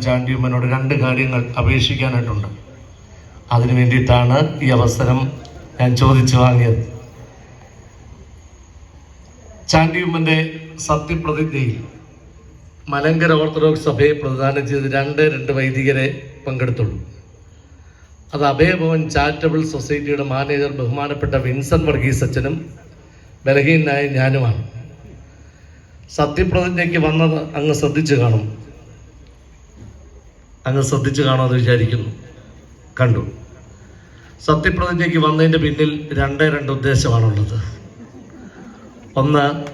ചാണ്ടിയമ്മനോട് രണ്ട് കാര്യങ്ങൾ അപേക്ഷിക്കാനായിട്ടുണ്ട്. അതിനു വേണ്ടിയിട്ടാണ് ഈ അവസരം ഞാൻ ചോദിച്ചു വാങ്ങിയത്. ചാണ്ടിയമ്മന്റെ സത്യപ്രതിജ്ഞയിൽ മലങ്കര ഓർത്തഡോക്സ് സഭയെ പ്രദാനം ചെയ്ത് രണ്ട് രണ്ട് വൈദികരെ പങ്കെടുത്തുള്ളൂ. അത് അഭയഭവൻ ചാരിറ്റബിൾ സൊസൈറ്റിയുടെ മാനേജർ ബഹുമാനപ്പെട്ട വിൻസൻ വർഗീസ് അച്ഛനും ബലഹീനായ ഞാനുമാണ്. സത്യപ്രതിജ്ഞയ്ക്ക് വന്നത് അങ്ങ് ശ്രദ്ധിച്ചു കാണും. അങ്ങ് ശ്രദ്ധിച്ചു കാണാതെ വിചാരിക്കുന്നു. കണ്ടു. സത്യപ്രതിജ്ഞയ്ക്ക് വന്നതിന്റെ പിന്നിൽ രണ്ടേ രണ്ട് ഉദ്ദേശമാണുള്ളത്. ഒന്ന്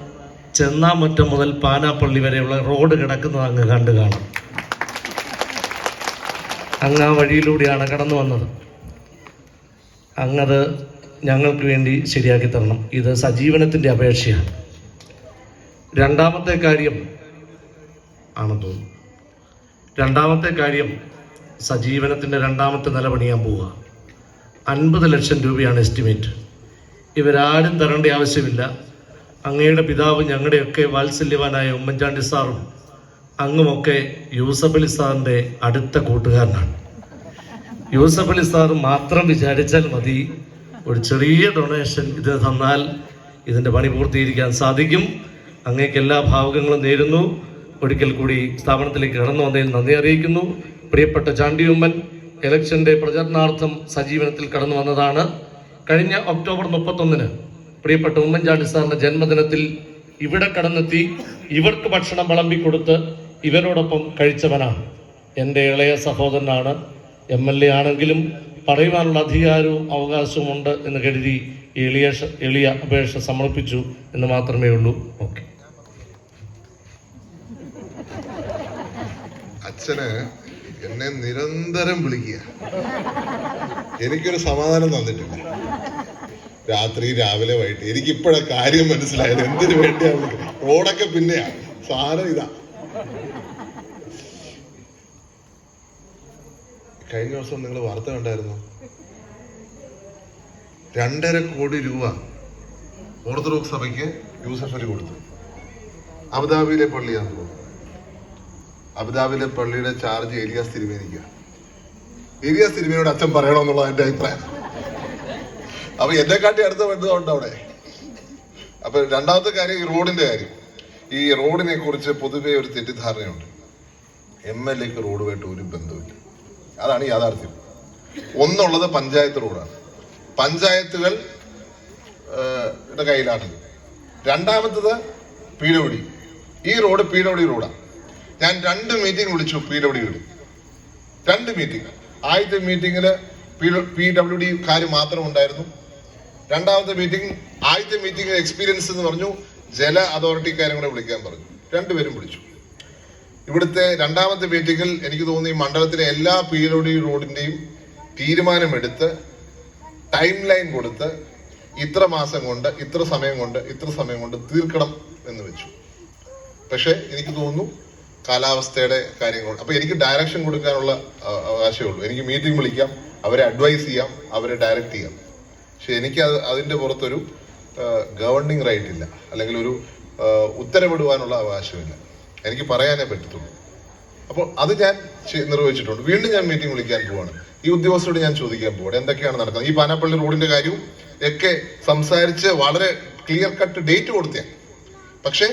ചെന്നാമുറ്റം മുതൽ പാനാപ്പള്ളി വരെയുള്ള റോഡ് കിടക്കുന്നത് അങ്ങ് കണ്ടു കാണും. അങ്ങ് ആ വഴിയിലൂടെയാണ് കടന്നു വന്നത്. അങ്ങത് ഞങ്ങൾക്ക് വേണ്ടി ശരിയാക്കി തരണം. ഇത് സജീവനത്തിന്റെ അപേക്ഷയാണ്. രണ്ടാമത്തെ കാര്യം ആണെന്ന് തോന്നുന്നു. രണ്ടാമത്തെ കാര്യം സജീവനത്തിന്റെ രണ്ടാമത്തെ നില പണിയാൻ പോവുക. അൻപത് ലക്ഷം രൂപയാണ് എസ്റ്റിമേറ്റ്. ഇവരാരും തരേണ്ട ആവശ്യമില്ല. അങ്ങയുടെ പിതാവ് ഞങ്ങളുടെയൊക്കെ വാത്സല്യവാനായ ഉമ്മൻചാണ്ടി സാറും അങ്ങുമൊക്കെ യൂസഫ് അലി സാറിന്റെ അടുത്ത കൂട്ടുകാരനാണ്. യൂസഫ് അലി സാർ മാത്രം വിചാരിച്ചാൽ മതി ഒരു ചെറിയ ഡൊണേഷൻ ഇത് തന്നാൽ ഇതിന്റെ പണി പൂർത്തീകരിക്കാൻ സാധിക്കും. അങ്ങേക്ക് എല്ലാ ഭാവുകങ്ങളും നേരുന്നു. ഒരിക്കൽ കൂടി സ്ഥാപനത്തിലേക്ക് കടന്നു വന്നതിൽ നന്ദി അറിയിക്കുന്നു. പ്രിയപ്പെട്ട ചാണ്ടിയുമ്മൻ ഇലക്ഷന്റെ പ്രചരണാർത്ഥം സജീവനത്തിൽ കടന്നു വന്നതാണ്. കഴിഞ്ഞ ഒക്ടോബർ മുപ്പത്തൊന്നിന് പ്രിയപ്പെട്ട ഉമ്മൻചാണ്ടി സാറിന്റെ ജന്മദിനത്തിൽ ഇവിടെ കടന്നെത്തി ഇവർക്ക് ഭക്ഷണം വിളമ്പിക്കൊടുത്ത് ഇവരോടൊപ്പം കഴിച്ചവനാണ്. എന്റെ ഇളയ സഹോദരനാണ് എം എൽ എ ആണെങ്കിലും പറയുവാനുള്ള അധികാരവും അവകാശവും ഉണ്ട് എന്ന് കരുതി എളിയ എളിയ അപേക്ഷ സമർപ്പിച്ചു എന്ന് മാത്രമേ ഉള്ളൂ. ഓക്കെ. അച്ഛന് എന്നെ നിരന്തരം വിളിക്കുക. എനിക്കൊരു സമാധാനം തന്നിട്ടില്ല. രാത്രി രാവിലെ വൈകിട്ട് എനിക്ക് ഇപ്പോഴാ കാര്യം മനസ്സിലായത്. എന്തിനു വേണ്ടിയാ വിളിക്കുന്നത്? റോഡൊക്കെ പിന്നെയാ. സാധനം ഇതാ. കഴിഞ്ഞ ദിവസം നിങ്ങൾ വാർത്ത കണ്ടായിരുന്നു? രണ്ടര കോടി രൂപ ഓർത്തഡോക്സ് സഭയ്ക്ക് യൂസഫലി കൊടുത്തു. അബുദാബിയിലെ പള്ളിയാണ് തോന്നുന്നു. അബുദാബിയിലെ പള്ളിയുടെ ചാർജ് ഏലിയാസ് തിരുമേനിക്ക. ഏലിയാസ് തിരുമേനിയോട് അച്ഛൻ പറയണമെന്നുള്ള എന്റെ അഭിപ്രായം. അപ്പൊ എന്നെ കാട്ടി അടുത്ത ബന്ധമുണ്ട് അവിടെ. അപ്പൊ രണ്ടാമത്തെ കാര്യം ഈ റോഡിന്റെ കാര്യം. ഈ റോഡിനെ കുറിച്ച് പൊതുവെ ഒരു തെറ്റിദ്ധാരണയുണ്ട്. എം എൽ എക്ക് റോഡുമായിട്ട് ഒരു ബന്ധമില്ല അതാണ് യാഥാർത്ഥ്യം. ഒന്നുള്ളത് പഞ്ചായത്ത് റോഡാണ്. പഞ്ചായത്തുകൾ കയ്യിലാണ് രണ്ടാമത്തത് പി ഈ റോഡ് പി ഡബ്ല്യു റോഡാണ് ഞാൻ രണ്ട് മീറ്റിംഗ് വിളിച്ചു പി ഡബ്ല്യു രണ്ട് മീറ്റിംഗ്. ആദ്യത്തെ മീറ്റിംഗിൽ പി ഡബ്ല്യു ഡി കാര്യം മാത്രം ഉണ്ടായിരുന്നു. രണ്ടാമത്തെ മീറ്റിംഗ് ആദ്യത്തെ മീറ്റിംഗിൽ എക്സ്പീരിയൻസ് എന്ന് പറഞ്ഞു ജല അതോറിറ്റിക്കാരും കൂടെ വിളിക്കാൻ പറഞ്ഞു. രണ്ടുപേരും വിളിച്ചു. ഇവിടുത്തെ രണ്ടാമത്തെ മീറ്റിംഗിൽ എനിക്ക് തോന്നി മണ്ഡലത്തിലെ എല്ലാ പി ഡബ്ല്യു ഡി റോഡിന്റെയും തീരുമാനമെടുത്ത് ടൈം ലൈൻ കൊടുത്ത് ഇത്ര മാസം കൊണ്ട് ഇത്ര സമയം കൊണ്ട് ഇത്ര സമയം കൊണ്ട് തീർക്കണം എന്ന് വെച്ചു. പക്ഷെ എനിക്ക് തോന്നുന്നു കാലാവസ്ഥയുടെ കാര്യങ്ങൾ അപ്പൊ എനിക്ക് ഡയറക്ഷൻ കൊടുക്കാനുള്ള അവകാശമേ ഉള്ളൂ. എനിക്ക് മീറ്റിംഗ് വിളിക്കാം അവരെ അഡ്വൈസ് ചെയ്യാം അവരെ ഡയറക്റ്റ് ചെയ്യാം. പക്ഷെ എനിക്ക് അത് അതിന്റെ പുറത്തൊരു ഗവർണിംഗ് റൈറ്റ് ഇല്ല. അല്ലെങ്കിൽ ഒരു ഉത്തരവിടുവാനുള്ള അവകാശമില്ല എനിക്ക് പറയാനേ പറ്റത്തുള്ളൂ. അപ്പോൾ അത് ഞാൻ നിർവഹിച്ചിട്ടുണ്ട്. വീണ്ടും ഞാൻ മീറ്റിംഗ് വിളിക്കാൻ പോവാണ്. ഈ ഉദ്യോഗസ്ഥരോട് ഞാൻ ചോദിക്കാൻ പോവാണ്. എന്തൊക്കെയാണ് നടക്കുന്നത്? ഈ പാനാപ്പള്ളി റോഡിന്റെ കാര്യവും ഒക്കെ സംസാരിച്ച് വളരെ ക്ലിയർ കട്ട് ഡേറ്റ് കൊടുത്തേ. പക്ഷേ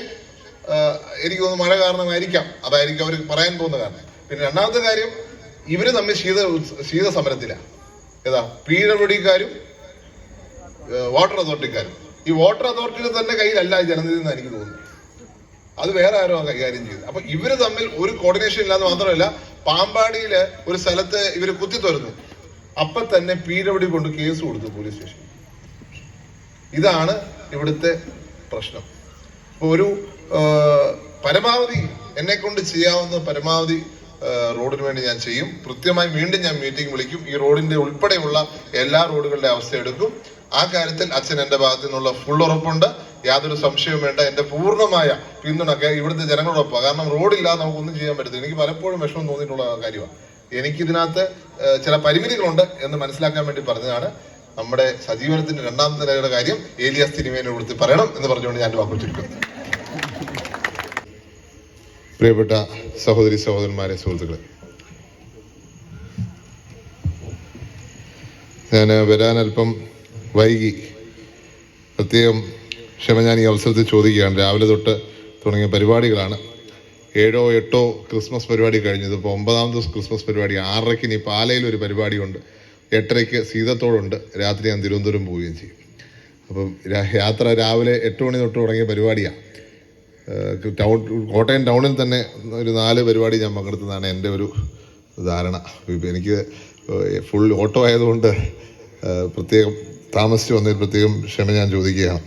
എനിക്ക് തോന്നുന്നു മഴ കാരണമായിരിക്കാം. അതായിരിക്കും അവർ പറയാൻ പോകുന്ന കാരണം. പിന്നെ രണ്ടാമത്തെ കാര്യം ഇവർ തമ്മിൽ ശീത ശീത സമരത്തില. ഏതാ പി വാട്ടർ അതോറിറ്റിക്കാരും. ഈ വാട്ടർ അതോറിറ്റിയുടെ തന്നെ കയ്യിലല്ല ജനനിധി എന്ന് എനിക്ക് തോന്നുന്നു അത് വേറെ ആരോ കൈകാര്യം ചെയ്തു അപ്പൊ ഇവർ തമ്മിൽ ഒരു കോർഡിനേഷൻ ഇല്ലാന്ന് മാത്രമല്ല പാമ്പാടിയിലെ ഒരു സ്ഥലത്ത് ഇവർ കുത്തി തുറന്നു അപ്പൊ തന്നെ പി ഡബ്ല്യു കൊണ്ട് കേസ് കൊടുത്തു പോലീസ് സ്റ്റേഷൻ ഇതാണ് ഇവിടുത്തെ പ്രശ്നം. ഒരു പരമാവധി എന്നെ കൊണ്ട് ചെയ്യാവുന്ന പരമാവധി റോഡിന് വേണ്ടി ഞാൻ ചെയ്യും. കൃത്യമായി വീണ്ടും ഞാൻ മീറ്റിംഗ് വിളിക്കും. ഈ റോഡിന്റെ ഉൾപ്പെടെയുള്ള എല്ലാ റോഡുകളുടെ അവസ്ഥ എടുക്കും. ആ കാര്യത്തിൽ അച്ഛൻ എന്റെ ഭാഗത്തു നിന്നുള്ള ഫുൾ ഉറപ്പുണ്ട്. യാതൊരു സംശയവും വേണ്ട. എന്റെ പൂർണമായ പിന്തുണക്കെ ഇവിടുത്തെ ജനങ്ങളോടൊപ്പം. കാരണം റോഡില്ലാതെ നമുക്കൊന്നും ചെയ്യാൻ പറ്റത്തില്ല. എനിക്ക് പലപ്പോഴും വിഷമം തോന്നിയിട്ടുള്ള കാര്യമാണ്. എനിക്ക് ഇതിനകത്ത് ചില പരിമിതികളുണ്ട് എന്ന് മനസ്സിലാക്കാൻ വേണ്ടി പറഞ്ഞതാണ്. നമ്മുടെ സജീവനത്തിന്റെ രണ്ടാമത്തെ നിലയുടെ കാര്യം ഏലിയാസ് തിരുമേനെ കൊടുത്ത് പറയണം എന്ന് പറഞ്ഞുകൊണ്ട് ഞാൻ വാക്കുവച്ചിരിക്കുന്നു പ്രിയപ്പെട്ട സഹോദരി സഹോദരന്മാരെ സുഹൃത്തുക്കളെ. ഞാൻ വരാൻ അല്പം വൈകി. പ്രത്യേകം ക്ഷമ ഞാൻ ഈ അവസരത്തിൽ ചോദിക്കുകയാണ്. രാവിലെ തൊട്ട് തുടങ്ങിയ പരിപാടികളാണ്. ഏഴോ എട്ടോ ക്രിസ്മസ് പരിപാടി കഴിഞ്ഞത്. ഇപ്പോൾ ഒമ്പതാം ദിവസം ക്രിസ്മസ് പരിപാടി. ആറരയ്ക്ക് ഇനി പാലയിൽ ഒരു പരിപാടിയുണ്ട്. എട്ടരയ്ക്ക് സീതത്തോടുണ്ട്. രാത്രി ഞാൻ തിരുവനന്തപുരം പോവുകയും ചെയ്യും. അപ്പം യാത്ര രാവിലെ എട്ട് മണി തൊട്ട് തുടങ്ങിയ പരിപാടിയാണ് ടൗൺ കോട്ടയം ടൗണിൽ തന്നെ ഒരു നാല് പരിപാടി ഞാൻ പങ്കെടുത്തതാണ് എന്റെ ഒരു ധാരണ. എനിക്ക് ഫുൾ ഓട്ടോ ആയതുകൊണ്ട് പ്രത്യേകം താമസിച്ച് വന്നതിൽ പ്രത്യേകം ക്ഷമ ഞാൻ ചോദിക്കുകയാണ്.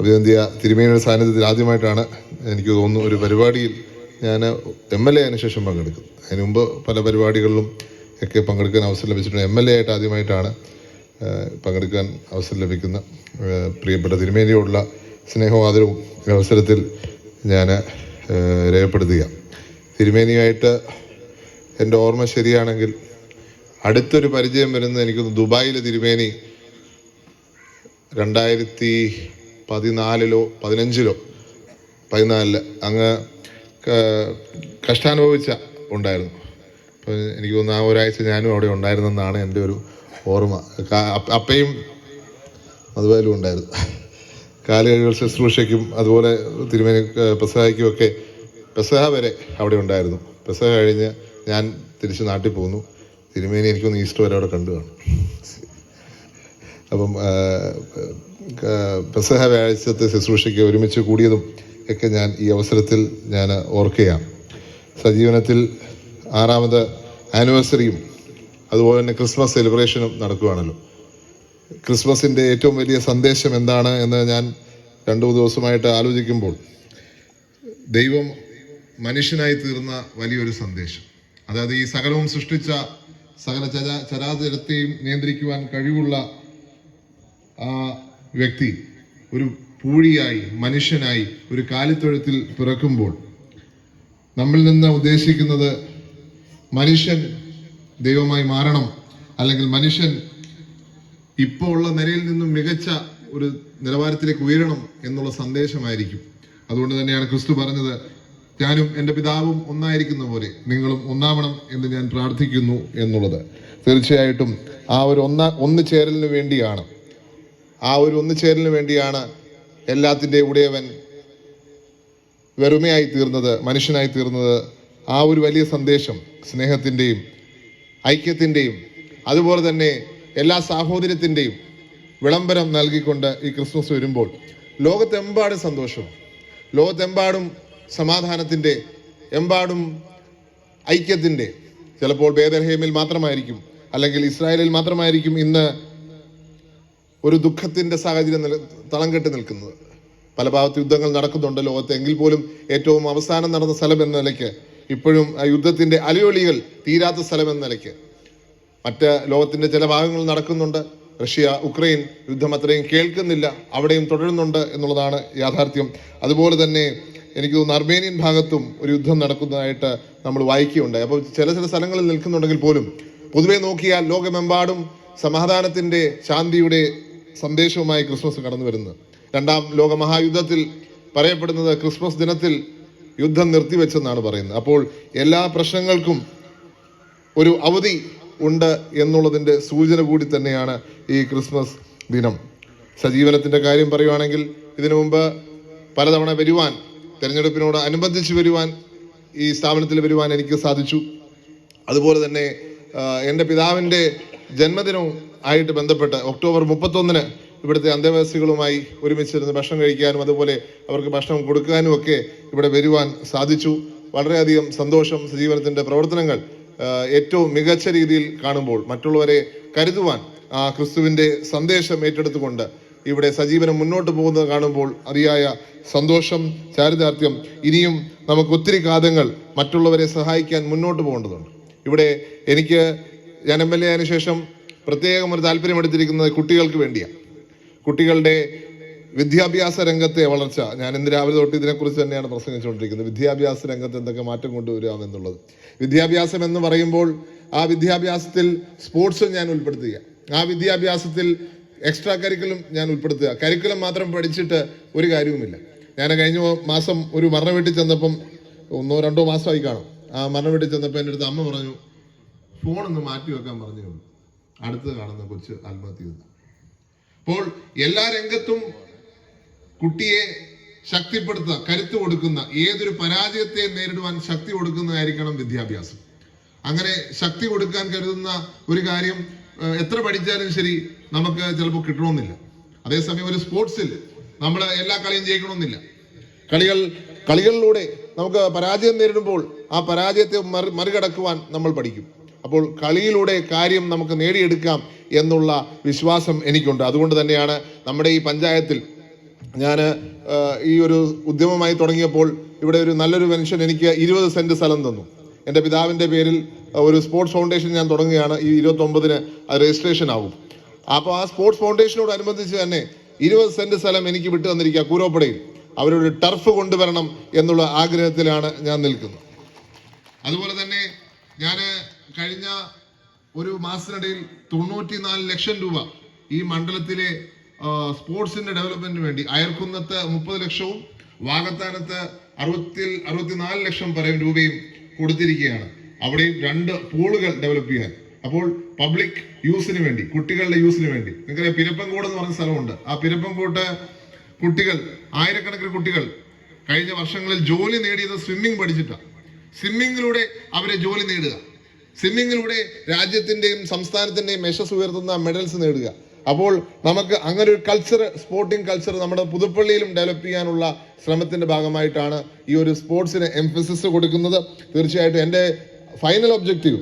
അഭിനന്ദിയ തിരുമേനിയുടെ സാന്നിധ്യത്തിൽ ആദ്യമായിട്ടാണ് എനിക്ക് തോന്നുന്നു ഒരു പരിപാടിയിൽ ഞാൻ എം എൽ എ ആയതിനു ശേഷം പങ്കെടുക്കും. അതിന് മുമ്പ് പല പരിപാടികളിലും ഒക്കെ പങ്കെടുക്കാൻ അവസരം ലഭിച്ചിട്ടുണ്ട്. എം എൽ എ ആയിട്ട് ആദ്യമായിട്ടാണ് പങ്കെടുക്കാൻ അവസരം ലഭിക്കുന്ന പ്രിയപ്പെട്ട തിരുമേനിയോടുള്ള സ്നേഹവും ആദരവും അവസരത്തിൽ ഞാൻ രേഖപ്പെടുത്തുക തിരുമേനിയായിട്ട് എന്റെ ഓർമ്മ ശരിയാണെങ്കിൽ അടുത്തൊരു പരിചയം വരുന്നത് എനിക്ക് ദുബായിലെ തിരുമേനി രണ്ടായിരത്തി പതിനാലിലോ പതിനഞ്ചിലോ പതിനാലിൽ അങ്ങ് കഷ്ടാനുഭവിച്ച ഉണ്ടായിരുന്നു. അപ്പോൾ എനിക്ക് തോന്നുന്നു ആ ഒരാഴ്ച ഞാനും അവിടെ ഉണ്ടായിരുന്നെന്നാണ് എന്റെ ഒരു ഓർമ്മ. അപ്പയും അതുപോലെ ഉണ്ടായിരുന്നു. കാലുകഴികൾ ശുശ്രൂഷയ്ക്കും അതുപോലെ തിരുമേനി പെസഹായ്ക്കും ഒക്കെ പെസഹ വരെ അവിടെ ഉണ്ടായിരുന്നു. പെസഹ കഴിഞ്ഞ് ഞാൻ തിരിച്ച് നാട്ടിൽ പോന്നു. തിരുമേനി എനിക്കൊന്ന് ഈസ്റ്റർ വരെ അവിടെ കണ്ടു കാണും. അപ്പം പെസഹ വ്യാഴ്ചത്തെ ശുശ്രൂഷയ്ക്ക് ഒരുമിച്ച് കൂടിയതും ഒക്കെ ഞാൻ ഈ അവസരത്തിൽ ഞാൻ ഓർക്കുകയാണ്. സജീവനത്തിൽ ആറാമത് ആനിവേഴ്സറിയും അതുപോലെ തന്നെ ക്രിസ്മസ് സെലിബ്രേഷനും നടക്കുകയാണല്ലോ. ക്രിസ്മസിന്റെ ഏറ്റവും വലിയ സന്ദേശം എന്താണ് എന്ന് ഞാൻ രണ്ടു മൂന്ന് ദിവസമായിട്ട് ആലോചിക്കുമ്പോൾ ദൈവം മനുഷ്യനായി തീർന്ന വലിയൊരു സന്ദേശം. അതായത് ഈ സകലവും സൃഷ്ടിച്ച സകല ചരാ ചരാചരത്തെയും നിയന്ത്രിക്കുവാൻ കഴിവുള്ള ആ വ്യക്തി ഒരു പൂഴിയായി മനുഷ്യനായി ഒരു കാലിത്തൊഴുത്തിൽ പിറക്കുമ്പോൾ നമ്മിൽ നിന്ന് ഉദ്ദേശിക്കുന്നത് മനുഷ്യൻ ദൈവമായി മാറണം അല്ലെങ്കിൽ മനുഷ്യൻ ഇപ്പോൾ ഉള്ള നിലയിൽ നിന്നും മികച്ച ഒരു നിലവാരത്തിലേക്ക് ഉയരണം എന്നുള്ള സന്ദേശമായിരിക്കും. അതുകൊണ്ട് തന്നെയാണ് ക്രിസ്തു പറഞ്ഞത് ഞാനും എന്റെ പിതാവും ഒന്നായിരിക്കുന്ന പോലെ നിങ്ങളും ഒന്നാവണം എന്ന് ഞാൻ പ്രാർത്ഥിക്കുന്നു എന്നുള്ളത്. തീർച്ചയായിട്ടും ആ ഒരു ഒന്ന ഒന്ന് ചേരലിന് വേണ്ടിയാണ്. ആ ഒരു ഒന്നുചേരലിന് വേണ്ടിയാണ് എല്ലാത്തിന്റെ ഉടയവൻ വെറുമയായി തീർന്നത് മനുഷ്യനായി തീർന്നത്. ആ ഒരു വലിയ സന്ദേശം സ്നേഹത്തിന്റെയും ഐക്യത്തിന്റെയും അതുപോലെ തന്നെ എല്ലാ സാഹോദര്യത്തിന്റെയും വിളംബരം നൽകിക്കൊണ്ട് ഈ ക്രിസ്മസ് വരുമ്പോൾ ലോകത്തെമ്പാടും സന്തോഷവും ലോകത്തെമ്പാടും സമാധാനത്തിന്റെ എമ്പാടും ഐക്യത്തിന്റെ ചിലപ്പോൾ ബേദർഹേമിൽ മാത്രമായിരിക്കും അല്ലെങ്കിൽ ഇസ്രായേലിൽ മാത്രമായിരിക്കും ഇന്ന് ഒരു ദുഃഖത്തിന്റെ സാഹചര്യം നില തളം കെട്ടി നിൽക്കുന്നത്. പല ഭാഗത്ത് യുദ്ധങ്ങൾ നടക്കുന്നുണ്ട് ലോകത്ത്. എങ്കിൽ പോലും ഏറ്റവും അവസാനം നടന്ന സ്ഥലം എന്ന നിലയ്ക്ക് ഇപ്പോഴും ആ യുദ്ധത്തിന്റെ അലയൊളികൾ തീരാത്ത സ്ഥലം എന്ന നിലയ്ക്ക് മറ്റ് ലോകത്തിന്റെ ചില ഭാഗങ്ങൾ നടക്കുന്നുണ്ട്. റഷ്യ ഉക്രൈൻ യുദ്ധം അത്രയും കേൾക്കുന്നില്ല. അവിടെയും തുടരുന്നുണ്ട് എന്നുള്ളതാണ് യാഥാർത്ഥ്യം. അതുപോലെ തന്നെ എനിക്ക് തോന്നുന്നു അർമേനിയൻ ഭാഗത്തും ഒരു യുദ്ധം നടക്കുന്നതായിട്ട് നമ്മൾ വായിക്കുകയുണ്ടായി. അപ്പോൾ ചില ചില സ്ഥലങ്ങളിൽ നിൽക്കുന്നുണ്ടെങ്കിൽ പോലും പൊതുവെ നോക്കിയാൽ ലോകമെമ്പാടും സമാധാനത്തിന്റെ ശാന്തിയുടെ സന്ദേശവുമായി ക്രിസ്മസ് കടന്നു വരുന്നത് രണ്ടാം ലോക മഹായുദ്ധത്തിൽ പറയപ്പെടുന്നത് ക്രിസ്മസ് ദിനത്തിൽ യുദ്ധം നിർത്തിവെച്ചെന്നാണ് പറയുന്നത്. അപ്പോൾ എല്ലാ പ്രശ്നങ്ങൾക്കും ഒരു അവധി ഉണ്ട് എന്നുള്ളതിന്റെ സൂചന കൂടി തന്നെയാണ് ഈ ക്രിസ്മസ് ദിനം. സജീവനത്തിന്റെ കാര്യം പറയുവാണെങ്കിൽ ഇതിനു മുമ്പ് പലതവണ വരുവാൻ തിരഞ്ഞെടുപ്പിനോട് അനുബന്ധിച്ച് വരുവാൻ ഈ സ്ഥാപനത്തിൽ വരുവാൻ എനിക്ക് സാധിച്ചു. അതുപോലെ തന്നെ എന്റെ പിതാവിന്റെ ജന്മദിനവും ആയിട്ട് ബന്ധപ്പെട്ട് ഒക്ടോബർ മുപ്പത്തൊന്നിന് ഇവിടുത്തെ അന്തേവാസികളുമായി ഒരുമിച്ചിരുന്ന് ഭക്ഷണം കഴിക്കാനും അതുപോലെ അവർക്ക് ഭക്ഷണം കൊടുക്കാനും ഒക്കെ ഇവിടെ വരുവാൻ സാധിച്ചു. വളരെയധികം സന്തോഷം സജീവനത്തിന്റെ പ്രവർത്തനങ്ങൾ ഏറ്റവും മികച്ച രീതിയിൽ കാണുമ്പോൾ മറ്റുള്ളവരെ കരുതുവാൻ ആ ക്രിസ്തുവിന്റെ സന്ദേശം ഏറ്റെടുത്തുകൊണ്ട് ഇവിടെ സജീവനം മുന്നോട്ട് പോകുന്നത് കാണുമ്പോൾ അതിയായ സന്തോഷം ചാരിതാർത്ഥ്യം ഇനിയും നമുക്ക് ഒത്തിരി കാതങ്ങൾ മറ്റുള്ളവരെ സഹായിക്കാൻ മുന്നോട്ട് പോകേണ്ടതുണ്ട്. ഇവിടെ എനിക്ക് ഞാൻ എം എൽ എ ആയതിനു ശേഷം പ്രത്യേകം ഒരു താല്പര്യമെടുത്തിരിക്കുന്നത് കുട്ടികൾക്ക് വേണ്ടിയാണ്. കുട്ടികളുടെ വിദ്യാഭ്യാസ രംഗത്തെ വളർച്ച ഞാൻ ഇന്ന് രാവിലെ തൊട്ട് ഇതിനെക്കുറിച്ച് തന്നെയാണ് പ്രസംഗിച്ചുകൊണ്ടിരിക്കുന്നത്. വിദ്യാഭ്യാസ രംഗത്ത് എന്തൊക്കെ മാറ്റം കൊണ്ടുവരാം എന്നുള്ളത്. വിദ്യാഭ്യാസം എന്ന് പറയുമ്പോൾ ആ വിദ്യാഭ്യാസത്തിൽ സ്പോർട്സും ഞാൻ ഉൾപ്പെടുത്തുക. ആ വിദ്യാഭ്യാസത്തിൽ എക്സ്ട്രാ കരിക്കുലം ഞാൻ ഉൾപ്പെടുത്തുക. കരിക്കുലം മാത്രം പഠിച്ചിട്ട് ഒരു കാര്യവുമില്ല. ഞാൻ കഴിഞ്ഞ മാസം ഒരു മരണ വീട്ടിൽ ചെന്നപ്പം ഒന്നോ രണ്ടോ മാസമായി കാണും. ആ മരണ വീട്ടിൽ ചെന്നപ്പോൾ എന്റെ അടുത്ത് അമ്മ പറഞ്ഞു ഫോണൊന്ന് മാറ്റി വെക്കാൻ പറഞ്ഞു അടുത്ത് കാണുന്ന കൊച്ച് ആത്മഹത്യ അപ്പോൾ എല്ലാ രംഗത്തും കുട്ടിയെ ശക്തിപ്പെടുത്തുക കരുത്ത് കൊടുക്കുന്ന ഏതൊരു പരാജയത്തെ നേരിടുവാൻ ശക്തി കൊടുക്കുന്നതായിരിക്കണം വിദ്യാഭ്യാസം. അങ്ങനെ ശക്തി കൊടുക്കാൻ കരുതുന്ന ഒരു കാര്യം എത്ര പഠിച്ചാലും ശരി നമുക്ക് ചിലപ്പോൾ കിട്ടണമെന്നില്ല. അതേസമയം ഒരു സ്പോർട്സിൽ നമ്മൾ എല്ലാ കളിയും ജയിക്കണമെന്നില്ല. കളികൾ കളികളിലൂടെ നമുക്ക് പരാജയം നേരിടുമ്പോൾ ആ പരാജയത്തെ മറി മറികടക്കുവാൻ നമ്മൾ പഠിക്കും. അപ്പോൾ കളിയിലൂടെ കാര്യം നമുക്ക് നേടിയെടുക്കാം എന്നുള്ള വിശ്വാസം എനിക്കുണ്ട്. അതുകൊണ്ട് തന്നെയാണ് നമ്മുടെ ഈ പഞ്ചായത്തിൽ ഞാൻ ഈ ഒരു ഉദ്യമമായി തുടങ്ങിയപ്പോൾ ഇവിടെ ഒരു നല്ലൊരു മനുഷ്യൻ എനിക്ക് ഇരുപത് സെന്റ് സ്ഥലം തന്നു. എന്റെ പിതാവിന്റെ പേരിൽ ഒരു സ്പോർട്സ് ഫൗണ്ടേഷൻ ഞാൻ തുടങ്ങുകയാണ്. ഈ ഇരുപത്തൊമ്പതിന് രജിസ്ട്രേഷൻ ആവും അപ്പോൾ ആ സ്പോർട്സ് ഫൗണ്ടേഷനോടനുബന്ധിച്ച് തന്നെ ഇരുപത് സെന്റ് സ്ഥലം എനിക്ക് വിട്ടു തന്നിരിക്കുക കൂരോപ്പടയിൽ അവരൊരു ടർഫ് കൊണ്ടുവരണം എന്നുള്ള ആഗ്രഹത്തിലാണ് ഞാൻ നിൽക്കുന്നത്. അതുപോലെ തന്നെ ഞാൻ കഴിഞ്ഞ ഒരു മാസത്തിനിടയിൽ തൊണ്ണൂറ്റിനാല് ലക്ഷം രൂപ ഈ മണ്ഡലത്തിലെ സ്പോർട്സിന്റെ ഡെവലപ്മെന്റിന് വേണ്ടി അയർക്കുന്നത്ത് മുപ്പത് ലക്ഷവും വാഗത്താനത്ത് അറുപത്തി അറുപത്തിനാല് ലക്ഷം പറയും രൂപയും കൊടുത്തിരിക്കുകയാണ്. അവിടെയും രണ്ട് പൂളുകൾ ഡെവലപ്പ് ചെയ്യാൻ. അപ്പോൾ പബ്ലിക് യൂസിന് വേണ്ടി കുട്ടികളുടെ യൂസിന് വേണ്ടി. നിങ്ങൾക്കറിയാം പിരപ്പൻകോട് എന്ന് പറഞ്ഞ സ്ഥലമുണ്ട്. ആ പിരപ്പൻകോട്ട് കുട്ടികൾ ആയിരക്കണക്കിന് കുട്ടികൾ കഴിഞ്ഞ വർഷങ്ങളിൽ ജോലി നേടിയത് സ്വിമ്മിംഗ് പഠിച്ചിട്ടാണ് സ്വിമ്മിങ്ങിലൂടെ അവരെ ജോലി നേടുക. സ്വിമ്മിങ്ങിലൂടെ രാജ്യത്തിന്റെയും സംസ്ഥാനത്തിന്റെയും യശസ് ഉയർത്തുന്ന മെഡൽസ് നേടുക. അപ്പോൾ നമുക്ക് അങ്ങനെ ഒരു കൾച്ചർ സ്പോർട്ടിംഗ് കൾച്ചർ നമ്മുടെ പുതുപ്പള്ളിയിലും ഡെവലപ്പ് ചെയ്യാനുള്ള ശ്രമത്തിന്റെ ഭാഗമായിട്ടാണ് ഈ ഒരു സ്പോർട്സിന് എംഫസിസ് കൊടുക്കുന്നത്. തീർച്ചയായിട്ടും എന്റെ ഫൈനൽ ഒബ്ജക്റ്റീവ്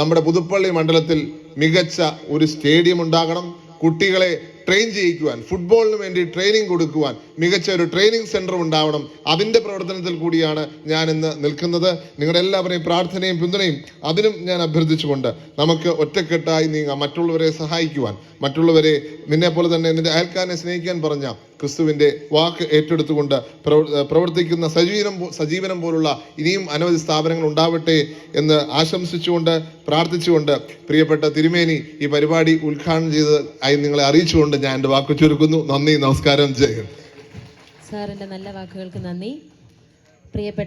നമ്മുടെ പുതുപ്പള്ളി മണ്ഡലത്തിൽ മികച്ച ഒരു സ്റ്റേഡിയം ഉണ്ടാകണം. കുട്ടികളെ ട്രെയിൻ ചെയ്യിക്കുവാൻ ഫുട്ബോളിന് വേണ്ടി ട്രെയിനിങ് കൊടുക്കുവാൻ മികച്ച ഒരു ട്രെയിനിങ് സെന്റർ ഉണ്ടാവണം. അതിന്റെ പ്രവർത്തനത്തിൽ കൂടിയാണ് ഞാൻ ഇന്ന് നിൽക്കുന്നത്. നിങ്ങളുടെ എല്ലാവരെയും പ്രാർത്ഥനയും പിന്തുണയും അതിനും ഞാൻ അഭ്യർത്ഥിച്ചുകൊണ്ട് നമുക്ക് ഒറ്റക്കെട്ടായി നീങ്ങാം. മറ്റുള്ളവരെ സഹായിക്കുവാൻ മറ്റുള്ളവരെ നിന്നെ പോലെ തന്നെ നിന്റെ അയൽക്കാരനെ സ്നേഹിക്കാൻ പറഞ്ഞ ക്രിസ്തുവിന്റെ വാക്ക് ഏറ്റെടുത്തുകൊണ്ട് പ്രവർ- പ്രവർത്തിക്കുന്ന സജീവനം സജീവനം പോലുള്ള ഇനിയും അനവധി സ്ഥാപനങ്ങൾ ഉണ്ടാവട്ടെ എന്ന് ആശംസിച്ചുകൊണ്ട് പ്രാർത്ഥിച്ചുകൊണ്ട് പ്രിയപ്പെട്ട തിരുമേനി ഈ പരിപാടി ഉദ്ഘാടനം ചെയ്ത് ആയി നിങ്ങളെ അറിയിച്ചുകൊണ്ട് ഞാൻ എന്റെ വാക്ക് ചുരുക്കുന്നു. നന്ദി നമസ്കാരം ജയ് സാറിന്റെ നല്ല വാക്കുകൾക്ക് നന്ദി. പ്രിയപ്പെട്ട